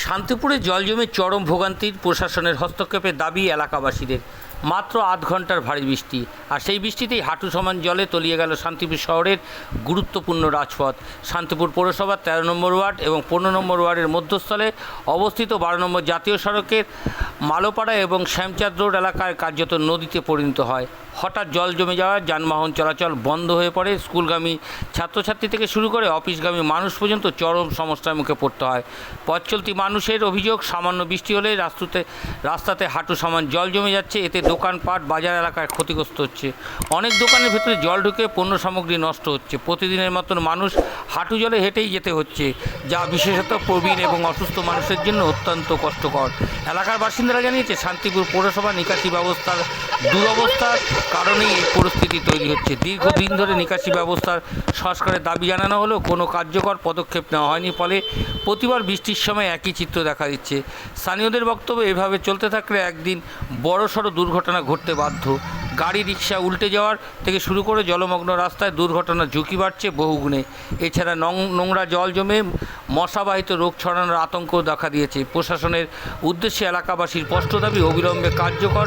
শান্তিপুরে জল জমে চরম ভোগান্তির প্রশাসনের হস্তক্ষেপের দাবি এলাকাবাসীদের। মাত্র আধ ঘণ্টার ভারী বৃষ্টি। আর সেই বৃষ্টিতেই হাঁটু সমান জলে তলিয়ে গেল শান্তিপুর শহরের গুরুত্বপূর্ণ রাজপথ। শান্তিপুর পৌরসভার তেরো নম্বর ওয়ার্ড এবং পনেরো নম্বর ওয়ার্ডের মধ্যস্থলে অবস্থিত বারো নম্বর জাতীয় সড়কের মালোপাড়া এবং শ্যামচাঁদ রোড এলাকায় কার্যত নদীতে পরিণত হয়। হঠাৎ জল জমে যাওয়ায় যানবাহন চলাচল বন্ধ হয়ে পড়ে। স্কুলগামী ছাত্রছাত্রী থেকে শুরু করে অফিসগামী মানুষ পর্যন্ত চরম সমস্যার মুখে পড়তে হয়। পথ চলতি মানুষের অভিযোগ, সামান্য বৃষ্টি হলে রাস্তাতে রাস্তাতে হাঁটু সমান জল জমে যাচ্ছে। এতে দোকানপাট বাজার এলাকায় ক্ষতিগ্রস্ত হচ্ছে। অনেক দোকানের ভেতরে জল ঢুকে পণ্য সামগ্রী নষ্ট হচ্ছে। প্রতিদিনের মতন মানুষ হাঁটু জলে হেঁটেই যেতে হচ্ছে, যা বিশেষত প্রবীণ এবং অসুস্থ মানুষের জন্য অত্যন্ত কষ্টকর। এলাকার বাসিন্দারা জানিয়েছে, শান্তিপুর পৌরসভা নিকাশি ব্যবস্থার দুরবস্থার কারণেই এই পরিস্থিতি তৈরি হচ্ছে। দীর্ঘদিন ধরে নিকাশি ব্যবস্থার সংস্কারের দাবি জানানো হলেও কোনো কার্যকর পদক্ষেপ নেওয়া হয়নি, ফলে প্রতিবার বৃষ্টির সময় একই চিত্র দেখা দিচ্ছে। স্থানীয়দের বক্তব্য এভাবে চলতে থাকলে একদিন বড়সড় দুর্ঘটনা ঘটতে বাধ্য। গাড়ি রিক্সা উল্টে যাওয়ার থেকে শুরু করে জলমগ্ন রাস্তায় দুর্ঘটনার ঝুঁকি বাড়ছে বহুগুণে। এছাড়া নোংরা জল জমে মশাবাহিত রোগ ছড়ানোর আতঙ্ক দেখা দিয়েছে। প্রশাসনের উদ্দেশ্যে এলাকাবাসীর স্পষ্ট দাবি, অবিলম্বে কার্যকর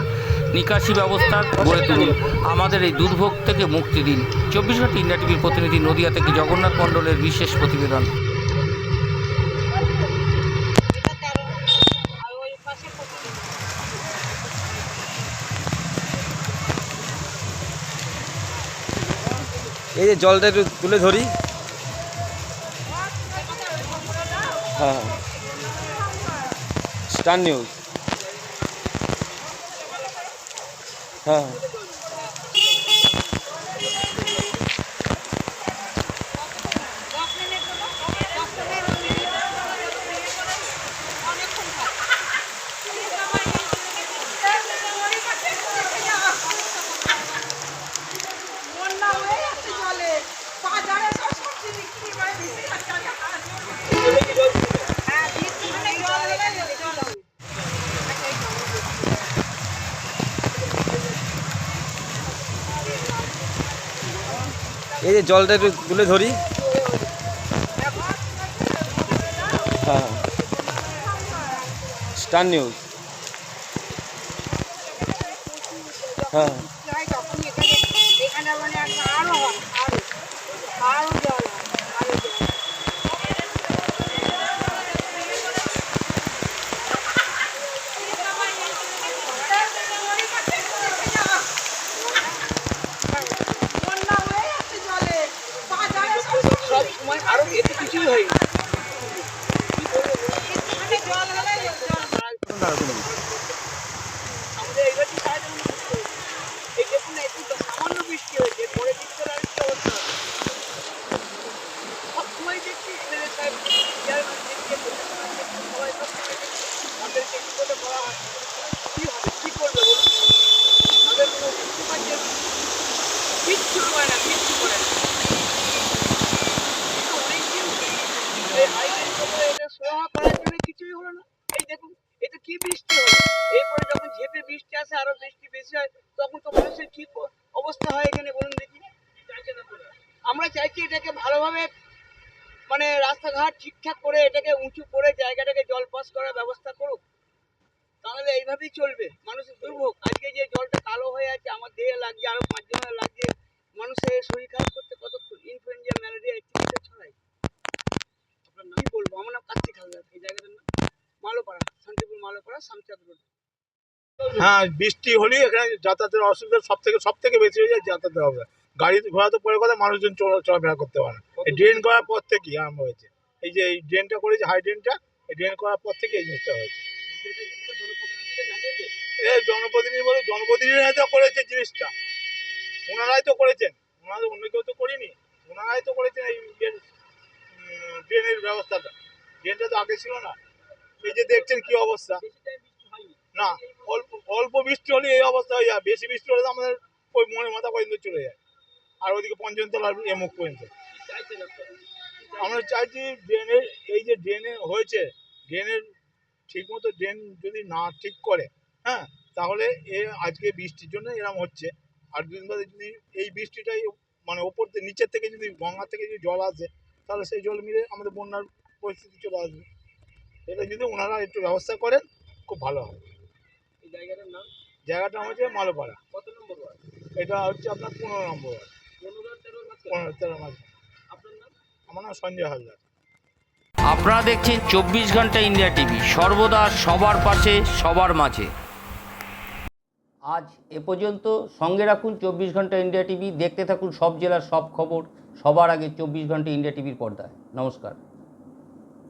নিকাশি ব্যবস্থা গড়ে তুলুন। আমাদের এই দুর্ভোগ থেকে মুক্তি দিন। চব্বিশ ঘণ্টা ইন্ডিয়া টিভির প্রতিনিধি নদিয়া থেকে জগন্নাথ মণ্ডলের বিশেষ প্রতিবেদন। এই যে জলটা একটু তুলে ধরি। হ্যাঁ স্টার নিউজ। হ্যাঁ বন্যা হয়ে যাচ্ছে জলে বাজারে সব সবজি বিক্রি করে বেশি টাকা হ্যাঁ বৃষ্টি মানে জল হলে জল হবে এই যে জলটা একটু তুলে ধরি। হ্যাঁ। স্টার নিউজ হ্যাঁ যাই তখন এখানে এখানে মানে একদম আরও হয় আরও আরও জল হয় আরও জল বন্যা হয়ে যাচ্ছে জলে বাজারে সব সব সময় আরও এতে কিছুই হয়নি একটুখানি জল হলে জল আমাদের এইবার কি সাহায্য করতে হবে? এই দেখুন না, একটু তো সামান্য বৃষ্টি হয়েছে পরে বৃষ্টি হলে আর কি অবস্থা হবে? সবসময় দেখছি এমএলএ সাহেব চেয়ারম্যান দেখছে সবাই সব সময় দেখছি তাদেরকে কি করে বলা হয় কি হবে কি করবে বলুন তাদের কোনো কিছু পাচ্ছে না। কিচ্ছু করে না কিচ্ছু করে না কিন্তু অনেকদিন এই হাইওয়ে এটা সুরাহা করার জন্য কিছুই হলো না এই দেখুন এটা কি বৃষ্টি হলো এরপরে যখন ঝেপে বৃষ্টি আসে আরও বৃষ্টি বেশি হয় তখন তো মানুষের কি অবস্থা হয় এখানে বলুন দেখি। আমরা চাইছি এটাকে ভালোভাবে মানে রাস্তাঘাট ঠিকঠাক করে এটাকে উঁচু করে জায়গাটাকে জল পাস করার ব্যবস্থা করুক। তাহলে এইভাবেই চলবে। মানুষের দুর্ভোগ। আজকে যে জলটা কালো হয়ে আছে, আমার দেহে লাগছে আরও পাঁচজনের লাগছে মানুষের শরীর খারাপ করতে কতক্ষণ? ইনফ্লুয়েঞ্জা, ম্যালেরিয়া ইত্যাদি ছড়ায়। আপনার নাম কি বলব? আমার নাম কার্তিক হালদার। এই জায়গাটার নাম মালোপাড়া, শান্তিপুর মালোপাড়া শামচাঁদ রোড। হ্যাঁ বৃষ্টি হলেই এখানে যাতায়াতের অসুবিধা সব থেকে সব থেকে বেশি হয়ে যায় যাতায়াতের হবে। গাড়ি ঘোড়া তো পরে কথা মানুষজন চলা- চলাফেরা করতে পারে এই ড্রেন করার পর থেকেই আরম্ভ হয়েছে। এই যে এই ড্রেনটা করেছে হাই ড্রেনটা এই ড্রেন করার পর থেকে এই জিনিসটা হয়েছে। জনপ্রতিনিধি বলে জনপ্রতিনিধিরা তো করেছে জিনিসটা। ওনারাই তো করেছেন। ওনারা অন্য কেউ তো করিনি। ওনারাই তো করেছেন এই ড্রেনের ব্যবস্থাটা। ড্রেনটা তো আগে ছিল না। এই যে দেখছেন কি অবস্থা। না। অল্প বৃষ্টি হলে এই অবস্থা হয়ে যায়। বেশি বৃষ্টি হলে আমাদের ওই মনে মাথা পর্যন্ত চলে যায়। আর ওইদিকে পঞ্চমতলার এমুক পর্যন্ত। আমরা চাইছি ড্রেনের, এই যে ড্রেনে হয়েছে, ড্রেনের ঠিকমতো ড্রেন যদি না ঠিক করে হ্যাঁ তাহলে এ আজকে বৃষ্টির জন্য এরকম হচ্ছে। আর দুদিন বাদে যদি এই বৃষ্টিটাই মানে ওপর থেকে, নিচের থেকে যদি গঙ্গা থেকে যদি জল আসে, তাহলে সেই জল মিলে আমাদের বন্যার পরিস্থিতি চলে আসবে। এটা যদি ওনারা একটু ব্যবস্থা করেন, খুব ভালো এই জায়গাটার নাম? জায়গাটা হচ্ছে মালোপাড়া। কত নম্বর ওয়ার্ড? এটা হচ্ছে আপনার পনেরো নম্বর ওয়ার্ড। পনেরো তেরোর পনেরো তেরো মাস আপনার নাম? আমার নাম সঞ্জয় হালদার। আপনারা দেখছেন চব্বিশ ঘণ্টা ইন্ডিয়া টিভি। সর্বদা সবার পাশে সবার মাঝে। আজ এ পর্যন্ত সঙ্গে রাখুন চব্বিশ ঘণ্টা ইন্ডিয়া টিভি। দেখতে থাকুন সব জেলার সব খবর। সবার আগে চব্বিশ ঘণ্টা ইন্ডিয়া টিভির পর্দায়। নমস্কার।